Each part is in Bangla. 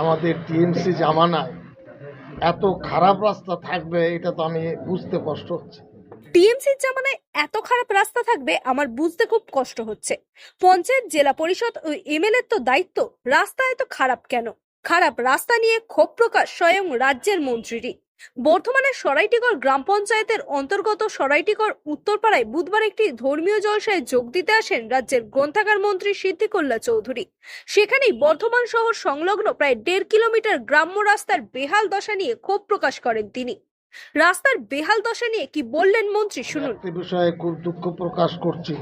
আমাদের টিএমসি জামানায় এত খারাপ রাস্তা থাকবে, এটা তো আমি বুঝতে কষ্ট হচ্ছে। টিএমসির জামানায় এত খারাপ রাস্তা থাকবে, আমার বুঝতে খুব কষ্ট হচ্ছে। পঞ্চায়েত, জেলা পরিষদ ও এমএলএর তো দায়িত্ব, রাস্তা এত খারাপ কেন? খারাপ রাস্তা নিয়ে ক্ষোভ প্রকাশ স্বয়ং রাজ্যের মন্ত্রীরই। বর্ধমানের সরাইটিগড় গ্রাম পঞ্চায়েতের অন্তর্গত সরাইটিগড় উত্তরপাড়ায় বুধবার একটি ধর্মীয় জলসায় যোগ দিতে আসেন রাজ্যের গ্রন্থাগার মন্ত্রী সিদ্দিকুল্লাহ চৌধুরী। সেখানেই বর্ধমান শহর সংলগ্ন প্রায় দেড় কিলোমিটার গ্রাম্য রাস্তার বেহাল দশা নিয়ে ক্ষোভ প্রকাশ করেন তিনি। রাস্তার বেহাল দশা নিয়ে কি বললেন মন্ত্রী, শুনুন। বিষয়ে খুব দুঃখ প্রকাশ করছি।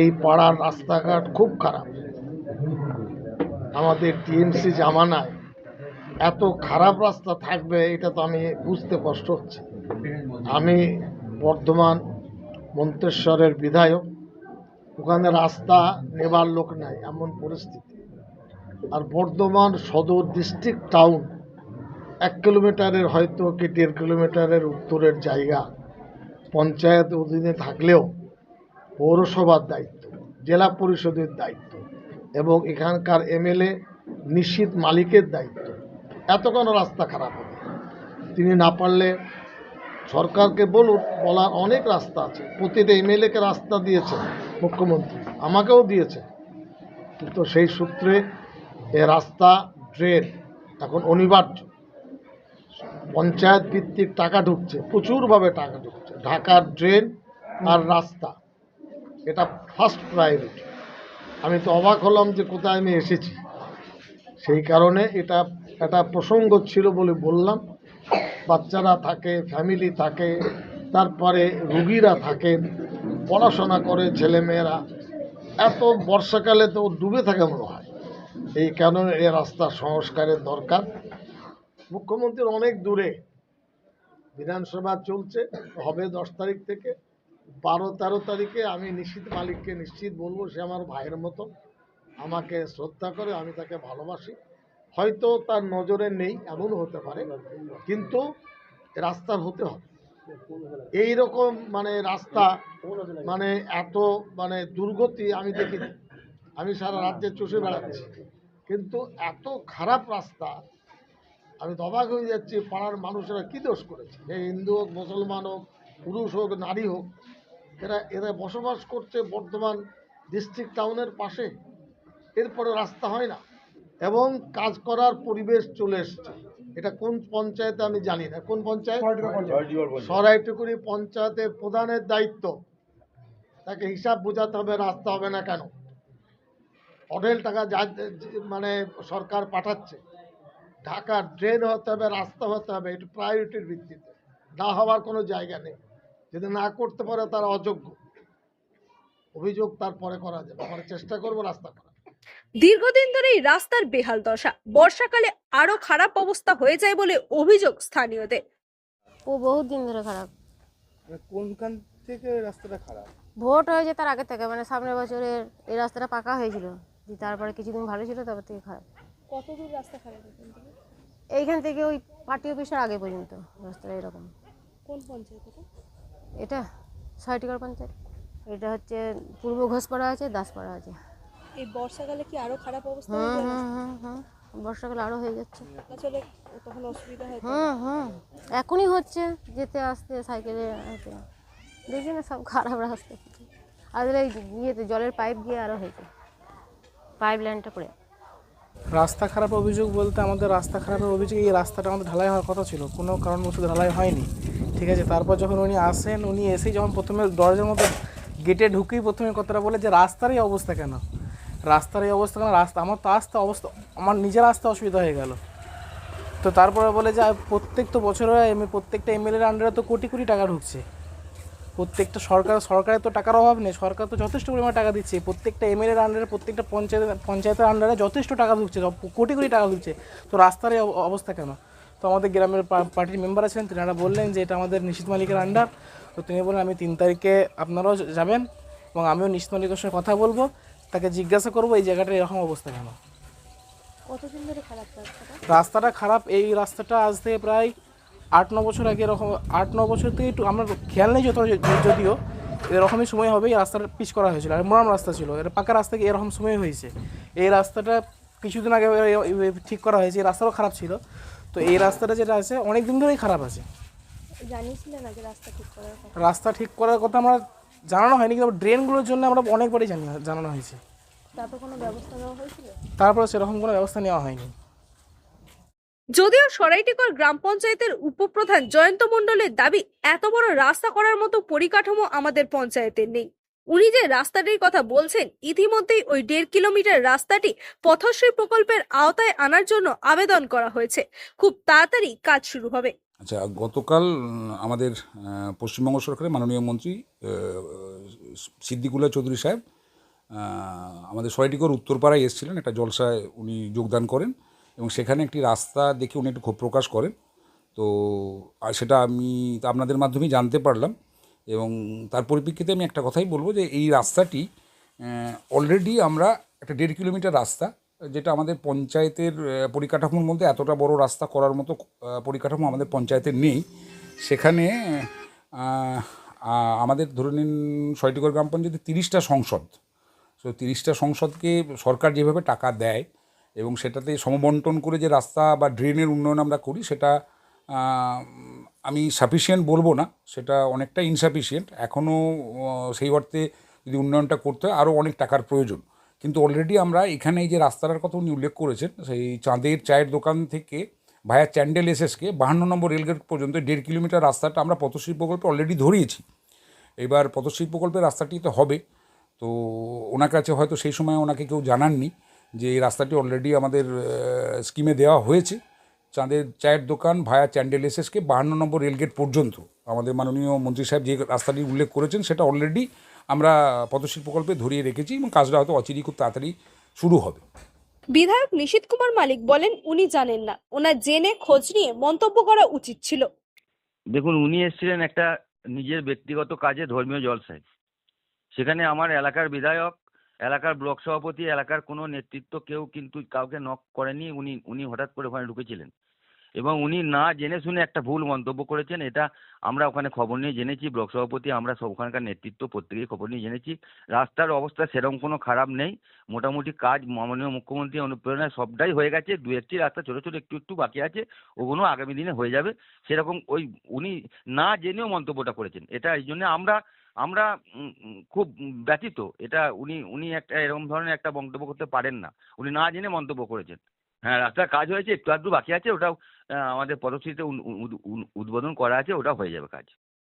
এই পাড়ার রাস্তাঘাট খুব খারাপ। আমাদের টিএমসি জামানায় এত খারাপ রাস্তা থাকবে, এটা তো আমি বুঝতে কষ্ট হচ্ছে। আমি বর্ধমান মন্তেশ্বরের বিধায়ক, ওখানে রাস্তা নেবার লোক নাই, এমন পরিস্থিতি। আর বর্ধমান সদর ডিস্ট্রিক্ট টাউন এক কিলোমিটারের হয়তো কি দেড় কিলোমিটারের উত্তরের জায়গা, পঞ্চায়েত অধীনে থাকলেও পৌরসভার দায়িত্ব, জেলা পরিষদের দায়িত্ব এবং এখানকার এমএলএ নিশ্চিত মালিকের দায়িত্ব। এত কেন রাস্তা খারাপ হবে? তিনি না পারলে সরকারকে বলুন, বলার অনেক রাস্তা আছে। প্রতিটা এমএলএকে রাস্তা দিয়েছে মুখ্যমন্ত্রী, আমাকেও দিয়েছে। কিন্তু সেই সূত্রে এ রাস্তা ড্রেন এখন অনিবার্য। পঞ্চায়েত ভিত্তিক টাকা ঢুকছে, প্রচুরভাবে টাকা ঢুকছে। ঢাকার ড্রেন আর রাস্তা, এটা ফার্স্ট প্রায়োরিটি আমি তো অবাক হলাম যে কোথায় আমি এসেছি। সেই কারণে এটা একটা প্রসঙ্গ ছিল বলে বললাম। বাচ্চারা থাকে ফ্যামিলি থাকে, তারপরে রুগীরা থাকেন পড়াশোনা করে ছেলেমেয়েরা। এত বর্ষাকালে তো ডুবে থাকে মনে হয়। এই কারণে এ রাস্তা সংস্কারের দরকার। মুখ্যমন্ত্রীর অনেক দূরে বিধানসভা চলছে, হবে দশ তারিখ থেকে। বারো তেরো তারিখে আমি নিশ্চিত, মালিককে নিশ্চিত বলব, সে আমার ভাইয়ের মতো। আমাকে শ্রদ্ধা করে, আমি তাকে ভালোবাসি। হয়তো তার নজরে নেই এমন হতে পারে, কিন্তু রাস্তার হতে হবে। এই রকম মানে রাস্তা মানে এত মানে দুর্গতি আমি দেখিনি। আমি সারা রাজ্যে চষে বেড়াচ্ছি। কিন্তু এত খারাপ রাস্তা, আমি তো অবাক হয়ে যাচ্ছি, পাড়ার মানুষেরা কী দোষ করেছে? হিন্দু হোক, মুসলমান হোক, পুরুষ হোক, নারী হোক, এরা এরা বসবাস করছে বর্ধমান ডিস্ট্রিক্ট টাউনের পাশে। এরপরে রাস্তা হয় না। এবং কাজ করার পরিবেশ চলে এসছে। এটা কোন পঞ্চায়েতে আমি জানি না। কোন পঞ্চায়েত? সরাইটুকুরি পঞ্চায়েতের প্রধানের দায়িত্ব। তাকে হিসাব বোঝাতে হবে রাস্তা হবে না কেন? অঢেল টাকা যা মানে সরকার পাঠাচ্ছে। ঢাকার ড্রেন হতে হবে রাস্তা হতে হবে এটা প্রায়োরিটির ভিত্তিতে। না হওয়ার কোনো জায়গা নেই। যদি না করতে পারে তারা অযোগ্য। অভিযোগ তারপরে করা যাবে। আমরা চেষ্টা করব রাস্তা করা দীর্ঘদিন ধরে এই রাস্তার বেহাল দশা। বর্ষাকালে আরও খারাপ অবস্থা হয়ে যায় বলে অভিযোগ স্থানীয়দের। ও বহুত দিন ধরে খারাপ। মানে কোনখান থেকে রাস্তাটা খারাপ? ভোট হয়েছে তার আগে থেকে মানে সামনের বছরের এই রাস্তাটা পাকা হয়েছিল দিয়ে তারপরে কিছুদিন ভালো ছিল তারপর থেকে খারাপ। কত দূর রাস্তা খারাপ এইখান থেকে ওই পার্টি অফিসের আগে পর্যন্ত রাস্তাটা এরকম। কোন পঞ্চায়েত এটা? এটা ছয়টিকার পঞ্চায়েত। এটা হচ্ছে পূর্ব ঘোষপাড়া আছে দাসপাড়া আছে। এই বর্ষাকালে কি আরও খারাপ অবস্থা হুম হুম হুম হুম বর্ষাকালে আরও হয়ে যাচ্ছে। আসলে তখন অসুবিধা হয় হুম হুম এখনই হচ্ছে যেতে আসতে সাইকেলে দেখি না সব খারাপ রাস্তা। আর এই ইয়েতে জলের পাইপ গিয়ে আরও হয়েছে পাইপ লাইনটা পড়ে। রাস্তা খারাপ অভিযোগ বলতে আমাদের রাস্তা খারাপের অভিযোগ এই রাস্তাটা আমাদের ঢালাই হওয়ার কথা ছিল। কোনো কারণবশত ঢালাই হয়নি। ঠিক আছে তারপর যখন উনি আসেন উনি এসেই যখন প্রথমে দরজার মতো গেটে ঢুকেই প্রথমে কথাটা বলে যে রাস্তারই অবস্থা কেন? রাস্তার এই অবস্থা কেন? রাস্তা, আমার তো আসতে অবস্থা, আমার নিজের আসতে অসুবিধা হয়ে গেল। তো তারপরে বলে যে প্রত্যেক তো বছরে এমনি প্রত্যেকটা এমএলএর আন্ডারে তো কোটি কোটি টাকা ঢুকছে। প্রত্যেকটা সরকার, সরকারের তো টাকার অভাব নেই, সরকার তো যথেষ্ট পরিমাণে টাকা দিচ্ছে। প্রত্যেকটা এমএলএর আন্ডারে প্রত্যেকটা পঞ্চায়েত, পঞ্চায়েতের আন্ডারে যথেষ্ট টাকা ঢুকছে কোটি কোটি টাকা ঢুকছে। তো রাস্তার এই অব- অবস্থা কেন? তো আমাদের গ্রামের পার্টির মেম্বার আছেন, তিনারা বললেন যে, এটা আমাদের নিশ্চিত মালিকের আন্ডার তো তিনি বললেন, আমি তিন তারিখে আপনারাও যাবেন এবং আমিও নিশ্চিত মালিকের সঙ্গে কথা বলব। তাকে জিজ্ঞাসা করব এই জায়গাটা এরকম অবস্থা কেন? রাস্তাটা? খারাপ এই রাস্তাটা আজ থেকে প্রায় আট ন বছর আগে এরকম আট ন বছর থেকে একটু আমার খেয়াল নেই যত যদিও এরকমই সময় হবে এই রাস্তাটা পিচ করা হয়েছিল আর মোরাম রাস্তা ছিল এটা পাকা রাস্তা কি এরকম সময় হয়েছে? এই রাস্তাটা কিছুদিন আগে ঠিক করা হয়েছে এই রাস্তাটাও খারাপ ছিল। তো এই রাস্তাটা যেটা আছে অনেক দিন ধরেই খারাপ আছে। রাস্তা ঠিক করার কথা আমরা জানানো হয়নি কিন্তু ড্রেনগুলোর জন্য আমরা অনেকবারই জানি জানানো হয়েছে। তারপর কোনো ব্যবস্থা নেওয়া হয়েছিল? তারপরে সেরকম কোনো ব্যবস্থা নেওয়া হয়নি। যদিও সরাইটিকর গ্রাম পঞ্চায়েতের উপপ্রধান জয়ন্ত মণ্ডলের দাবি এত বড় রাস্তা করার মতো পরিকাঠামো আমাদের পঞ্চায়েতের নেই। উনি যে রাস্তাটির কথা বলছেন ইতিমধ্যেই ওই দেড় কিলোমিটার রাস্তাটি পথশ্রী প্রকল্পের আওতায় আনার জন্য আবেদন করা হয়েছে। খুব তাড়াতাড়ি কাজ শুরু হবে। আচ্ছা গতকাল আমাদের পশ্চিমবঙ্গ সরকারের মাননীয় মন্ত্রী আহ, সিদ্দিকুল্লাহ চৌধুরী সাহেব আমাদের সরাইটিকর উত্তরপাড়ায় এসেছিলেন। একটা জলসায় উনি যোগদান করেন এবং সেখানে একটি রাস্তা দেখে উনি একটু ক্ষোভ প্রকাশ করেন। তো আর সেটা আমি আপনাদের মাধ্যমেই জানতে পারলাম এবং তার পরিপ্রেক্ষিতে আমি একটা কথাই বলব যে এই রাস্তাটি অলরেডি আমরা একটা দেড় কিলোমিটার রাস্তা যেটা আমাদের পঞ্চায়েতের পরিকাঠামোর মধ্যে এতটা বড় রাস্তা করার মতো পরিকাঠামো আমাদের পঞ্চায়েতের নেই। সেখানে আমাদের ধরে নিন ছয়টিগড় গ্রাম পঞ্চায়েতে তিরিশটা সংসদ। সো তিরিশটা সংসদকে সরকার যেভাবে টাকা দেয় এবং সেটাতে সমবন্টন করে যে রাস্তা বা ড্রেনের উন্নয়ন আমরা করি, সেটা আমি সাফিসিয়েন্ট বলব না, সেটা অনেকটা ইনসাফিসিয়েন্ট এখনও সেই অর্থে যদি উন্নয়নটা করতে হয়, আরও অনেক টাকার প্রয়োজন। কিন্তু অলরেডি আমরা এখানে এই যে রাস্তাটার কথা উনি উল্লেখ করেছেন, সেই চাঁদের চায়ের দোকান থেকে ভায়া চ্যান্ডেল এসএসকে বাহান্ন নম্বর রেলগেট পর্যন্ত দেড় কিলোমিটার রাস্তাটা আমরা পথশ্রী প্রকল্পে অলরেডি ধরিয়েছি এবার পথশ্রী প্রকল্পের রাস্তাটি তো হবে। তো ওনার কাছে হয়তো সেই সময় ওনাকে কেউ জানাননি যে এই রাস্তাটি অলরেডি আমাদের স্কিমে দেওয়া হয়েছে। চাঁদের চায়ের দোকান ভায়া চ্যান্ডেল এসএসকে বাহান্ন নম্বর রেলগেট পর্যন্ত। আমাদের মাননীয় মন্ত্রী সাহেব যে রাস্তাটি উল্লেখ করেছেন সেটা অলরেডি আমরা পদশ্রী প্রকল্পে ধরিয়ে রেখেছি এবং কাজটা হয়তো অচিরেই খুব তাড়াতাড়ি শুরু হবে। বিধায়ক নিশীত কুমার মালিক বলেন উনি জানেন না। ওনার জেনে খোঁজ নিয়ে মন্তব্য করা উচিত ছিল। দেখুন উনি এসেছিলেন একটা নিজের ব্যক্তিগত কাজে ধর্মীয় জলসায়। সেখানে আমার এলাকার বিধায়ক এলাকার ব্লক সভাপতি এলাকার কোনো নেতৃত্ব কেউ কিন্তু কাউকে নক করেনি। উনি উনি হঠাৎ করে ওখানে ঢুকেছিলেন। এবং উনি না জেনে শুনে একটা ভুল মন্তব্য করেছেন, এটা আমরা ওখানে খবর নিয়ে জেনেছি, ব্লক সভাপতি, আমরা সব ওখানকার নেতৃত্ব প্রত্যেকেই খবর নিয়ে জেনেছি। রাস্তার অবস্থা সেরকম কোনো খারাপ নেই, মোটামুটি কাজ মাননীয় মুখ্যমন্ত্রী অনুপ্রেরণায় সবটাই হয়ে গেছে, দু একটি রাস্তা ছোটো ছোটো একটু একটু বাকি আছে, ওগুলো আগামী দিনে হয়ে যাবে। সেরকম ওই উনি না জেনেও মন্তব্যটা করেছেন, এটা এই জন্য আমরা আমরা খুব ব্যথিত, এটা উনি উনি একটা এরকম ধরনের একটা মন্তব্য করতে পারেন না, উনি না জেনে মন্তব্য করেছেন। হ্যাঁ রাস্তার কাজ হয়েছে, একটু আধটু বাকি আছে ওটাও আমাদের উন- উদ্বোধন করা আছে, ওটা হয়ে যাবে কাজ।